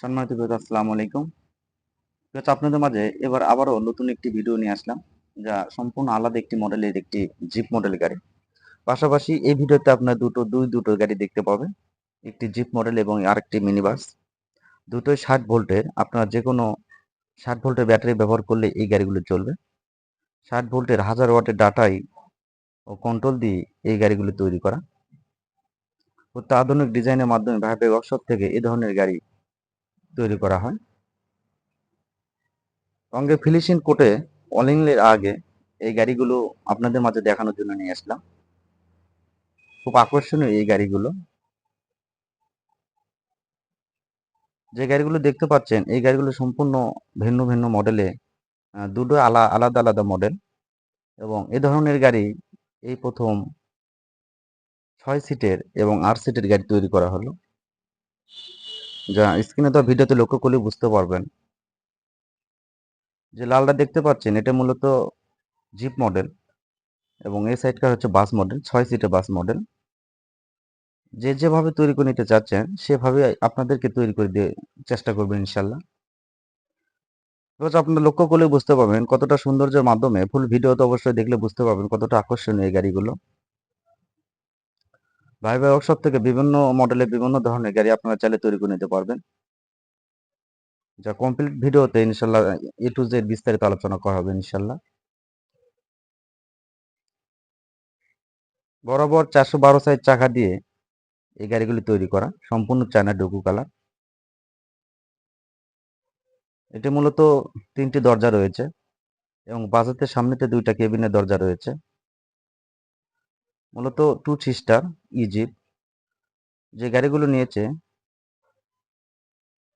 সম্মানিত আসসালামু আলাইকুম। আপনাদের মাঝে এবার আবারও নতুন একটি ভিডিও নিয়ে আসলাম, যা সম্পূর্ণ আলাদা একটি মডেলের একটি জিপ মডেল গাড়ি। পাশাপাশি এই ভিডিওতে আপনার দুটো, দুই, দুটো গাড়ি দেখতে পাবেন, একটি জিপ মডেল এবং আরেকটি মিনি বাস দুটোই ষাট ভোল্টের, আপনারা যে কোনো ষাট ভোল্টের ব্যাটারি ব্যবহার করলে এই গাড়িগুলো চলবে। ষাট ভোল্টের হাজার ওয়াটের ডাটাই ও কন্ট্রোল দিয়ে এই গাড়িগুলো তৈরি করা। অত্যাধুনিক ডিজাইনের মাধ্যমে ভাইবে ওয়ার্কশপ থেকে এ ধরনের গাড়ি তৈরি করা হয়। সঙ্গে ফিনিশিং কোটে অলিংলের আগে এই গাড়িগুলো আপনাদের মাঝে দেখানোর জন্য নিয়ে আসলাম। খুব আকর্ষণীয় এই গাড়িগুলো। যে গাড়িগুলো দেখতে পাচ্ছেন, এই গাড়িগুলো সম্পূর্ণ ভিন্ন ভিন্ন মডেলে দুটো আলা, আলাদা আলাদা মডেল এবং এ ধরনের গাড়ি এই প্রথম ছয় সিটের এবং আট সিটের গাড়ি তৈরি করা হলো। যা স্ক্রিনে তো ভিডিওতে লক্ষ্য করলে বুঝতে পারবেন। যে লালটা দেখতে পাচ্ছেন, এটা মূলত জিপ মডেল এবং এই সাইডটা হচ্ছে বাস মডেল ছয় সিটের বাস মডেল যে যেভাবে তৈরি করে নিতে চাচ্ছেন, সেভাবে আপনাদেরকে তৈরি করে দিয়ে চেষ্টা করবেন ইনশাল্লাহ আপনারা লক্ষ্য করলে বুঝতে পারবেন কতটা সৌন্দর্যের মাধ্যমে ফুল ভিডিও তো অবশ্যই দেখলে বুঝতে পারবেন কতটা আকর্ষণীয় এই গাড়িগুলো। ভাই ভাই ওয়ার্কশপ থেকে বিভিন্ন মডেলের বিভিন্ন ধরনের গাড়ি আপনারা চাইলে তৈরি করে নিতে পারবেন। যা কমপ্লিট ভিডিওতে ইনশাল্লাহ এ টু জেড বিস্তারিত আলোচনা করা হবে ইনশাল্লাহ। বরাবর চারশো বারো সাইজ চাকা দিয়ে এই গাড়িগুলি তৈরি করা, সম্পূর্ণ চায়না ডুকু কালার এটি মূলত তিনটি দরজা রয়েছে এবং বাজাতের সামনেতে দুইটা কেবিনের দরজা রয়েছে। মূলত টু সিস্টার ইজিপ যে গাড়িগুলো নিয়েছে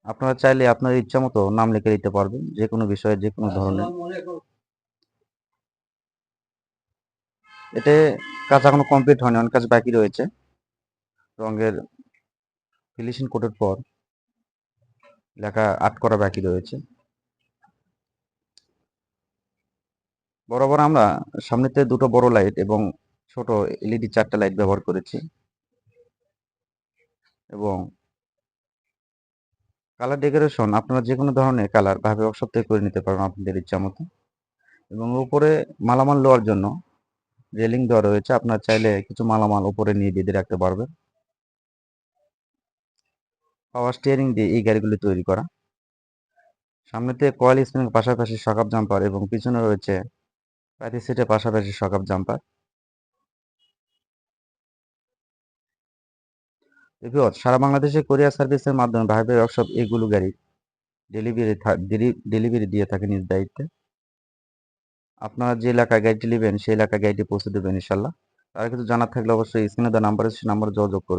আপনারা চাইলে আপনার ইচ্ছা মতো নাম লিখে দিতে পারবেন যে কোনো বিষয়ে যে কোনো ধরনের। এতে কাজ এখনও কমপ্লিট হয়নি অনেক কাজ বাকি রয়েছে। রঙের ফিনিশিং কোটের পর লেখা আট করা বাকি রয়েছে। বরাবর আমরা সামনেতে দুটো বড় লাইট এবং ছোট এলইডি চারটা লাইট ব্যবহার করেছি। এবং কালার ডেকোরেশন আপনারা যে কোনো ধরনের কালার ভাবে ওয়ার্কশপ থেকে করে নিতে পারবেন আপনাদের ইচ্ছা মতো। এবং উপরে মালামাল দেওয়ার জন্য রেলিং দেওয়া রয়েছে, আপনার চাইলে কিছু মালামাল উপরে নিয়ে বেঁধে রাখতে পারবেন। পাওয়ার স্টিয়ারিং দিয়ে এই গাড়িগুলি তৈরি করা। সামনেতে কয়েল স্প্রিং পাশাপাশি সকাপ জাম্পার এবং পিছনে রয়েছে প্যাথি সিটের পাশাপাশি সকাপ জাম্পার সারা বাংলাদেশে কোরিয়ার সার্ভিসের মাধ্যমে ভাই ওয়ার্কশপ এগুলো গাড়ি ডেলিভারি ডেলিভারি দিয়ে থাকে নিজ দায়িত্বে। আপনারা যে এলাকায় গাড়িটি নেবেন, সেই এলাকায় গাড়িটি পৌঁছে দেবেন ইনশাল্লাহ। আর কিছু জানার থাকলে অবশ্যই স্ক্রিনে দেওয়া নাম্বার সেই নাম্বারে যোগাযোগ করুন।